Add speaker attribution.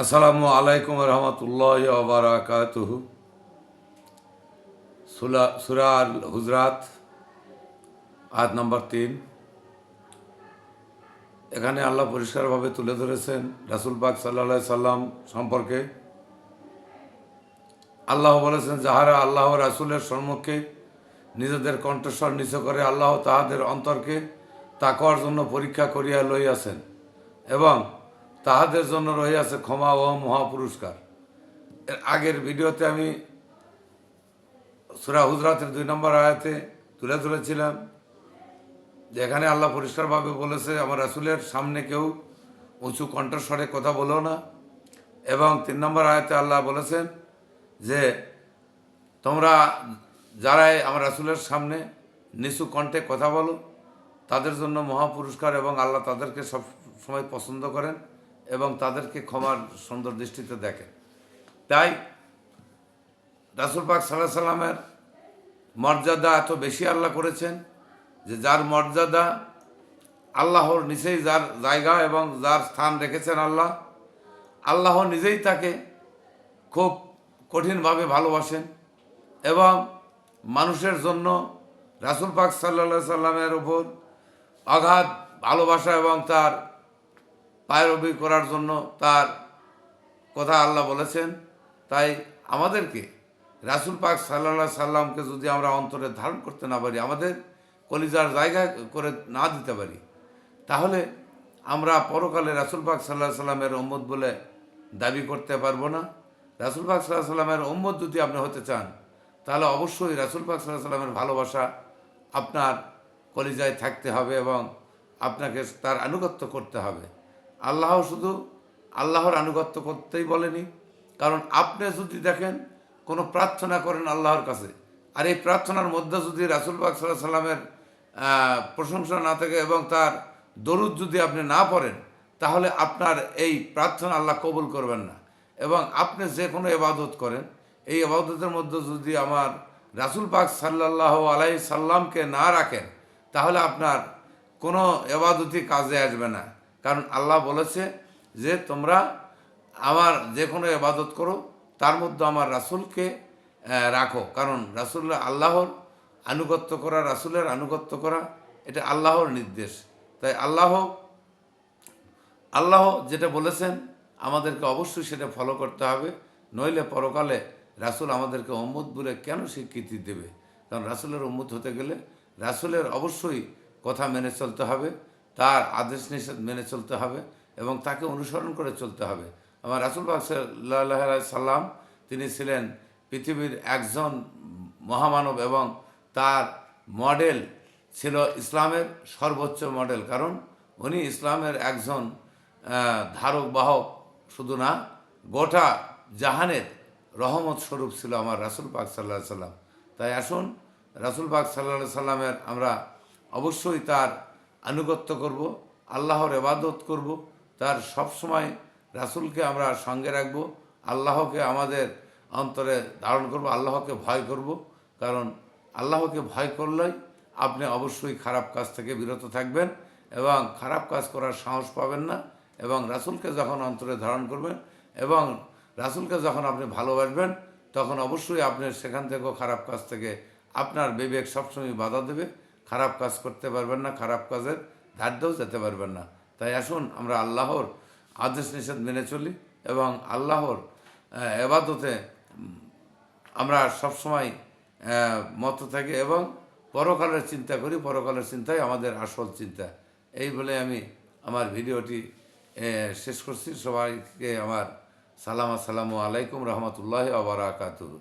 Speaker 1: আসসালামু আলাইকুম রহমতুল্লাহ বারাকাতুহ। সুরা আল হুজরাত আয়াত নম্বর তিন। এখানে আল্লাহ পরিষ্কারভাবে তুলে ধরেছেন রাসুল পাক সাল্লা সাল্লাম সম্পর্কে। আল্লাহ বলেছেন, যাহারা আল্লাহ রাসুলের সম্মুখে নিজেদের কণ্ঠস্বর নিচু করে আল্লাহ তাহাদের অন্তরকে তাকওয়ার জন্য পরীক্ষা করিয়া লইয়াছেন এবং তাহাদের জন্য রহিয়াছে ক্ষমা ও মহাপুরস্কার। এর আগের ভিডিওতে আমি সুরা হুজরাতের দুই নম্বর আয়াতে তুলে ধরেছিলাম, যেখানে আল্লাহ পরিষ্কারভাবে বলেছে, আমার রাসুলের সামনে কেউ উঁচু কণ্ঠস্বরে কথা বলো না। এবং তিন নম্বর আয়াতে আল্লাহ বলেছেন যে, তোমরা যারাই আমার রাসুলের সামনে নিচু কণ্ঠে কথা বলো, তাদের জন্য মহাপুরস্কার এবং আল্লাহ তাদেরকে সব সময় পছন্দ করেন। এবং তাদেরকে ক্ষমার সুন্দর দৃষ্টিতে দেখেন। তাই রাসুল পাক সাল্লাহ সাল্লামের মর্যাদা এত বেশি আল্লাহ করেছেন যে যার মর্যাদা আল্লাহর নিচেই যার জায়গা এবং যার স্থান রেখেছেন আল্লাহ আল্লাহ নিজেই তাকে খুব কঠিনভাবে ভালোবাসেন এবং মানুষের জন্য রাসুল পাক সাল্লা সাল্লামের উপর অগাধ ভালোবাসা এবং তার পায়রবি করার জন্য তার কথা আল্লাহ বলেছেন। তাই আমাদেরকে রাসুল পাক সাল্লা সাল্লামকে যদি আমরা অন্তরে ধারণ করতে না পারি, আমাদের কলিজার জায়গা করে না দিতে পারি, তাহলে আমরা পরকালে রাসুল পাক সাল্লাহ সাল্লামের ওম্মদ বলে দাবি করতে পারব না। রাসুল পাক সাল্লাহ সাল্লামের ওম্মদ যদি আপনি হতে চান, তাহলে অবশ্যই রাসুল পাক সাল্লাহ সাল্লামের ভালোবাসা আপনার কলিজায় থাকতে হবে এবং আপনাকে তার আনুগত্য করতে হবে। আল্লাহ শুধু আল্লাহর আনুগত্য করতেই বলেনি। কারণ আপনি যদি দেখেন, কোনো প্রার্থনা করেন আল্লাহর কাছে, আর এই প্রার্থনার মধ্যে যদি রাসুল পাক সাল্লাহ সাল্লামের প্রশংসা না থাকে এবং তার দরুদ যদি আপনি না পড়েন, তাহলে আপনার এই প্রার্থনা আল্লাহ কবুল করবেন না। এবং আপনি যে কোনো এবাদত করেন, এই এবাদতের মধ্যে যদি আমার রাসুল পাক সাল্লাহ আলাই সাল্লামকে না রাখেন, তাহলে আপনার কোনো এবাদতই কাজে আসবে না। কারণ আল্লাহ বলেছে যে তোমরা আমার যে কোনো এবাদত করো, তার মধ্যে আমার রাসুলকে রাখো। কারণ রাসুল আল্লাহর আনুগত্য করা, রাসুলের আনুগত্য করা, এটা আল্লাহর নির্দেশ। তাই আল্লাহ আল্লাহ যেটা বলেছেন, আমাদেরকে অবশ্যই সেটা ফলো করতে হবে। নইলে পরকালে রাসুল আমাদেরকে অম্মুদ বলে কেন স্বীকৃতি দেবে? কারণ রাসুলের উম্মুদ হতে গেলে রাসুলের অবশ্যই কথা মেনে চলতে হবে। তার আদেশ নিষেধ মেনে চলতে হবে এবং তাকে অনুসরণ করে চলতে হবে। আমার রাসুল সাল্লাম তিনি ছিলেন পৃথিবীর একজন মহামানব এবং তার মডেল ছিল ইসলামের সর্বোচ্চ মডেল। কারণ উনি ইসলামের একজন ধারক, বাহক শুধু না, গোটা জাহানের রহমত স্বরূপ ছিল আমার রাসুল পাক সাল্লাহ সাল্লাম। তাই আসুন, রাসুল পাক সাল্লাহ সাল্লামের আমরা অবশ্যই তার আনুগত্য করব, আল্লাহর এবাদত করব, তার সব সময় রাসুলকে আমরা সঙ্গে রাখব, আল্লাহকে আমাদের অন্তরে ধারণ করব, আল্লাহকে ভয় করব। কারণ আল্লাহকে ভয় করলেই আপনি অবশ্যই খারাপ কাজ থেকে বিরত থাকবেন এবং খারাপ কাজ করার সাহস পাবেন না এবং রাসুলকে যখন অন্তরে ধারণ করবেন এবং রাসুলকে যখন আপনি ভালোবাসবেন, তখন অবশ্যই আপনি সেখান থেকেও খারাপ কাজ থেকে আপনার বিবেক সবসময় বাধা দেবে। খারাপ কাজ করতে পারবেন না, খারাপ কাজের ধার্যও যেতে পারবেন না। তাই আসুন, আমরা আল্লাহর আদেশ নিষেধ মেনে চলি এবং আল্লাহর এবাদতে আমরা সবসময় মত থাকি এবং পরকালের চিন্তা করি, পরকালের চিন্তাই আমাদের আসল চিন্তা। এই বলে আমি আমার ভিডিওটি শেষ করছি। সবাইকে আমার সালাম আসসালামু আলাইকুম রহমতুল্লাহ আবরাকাতুহ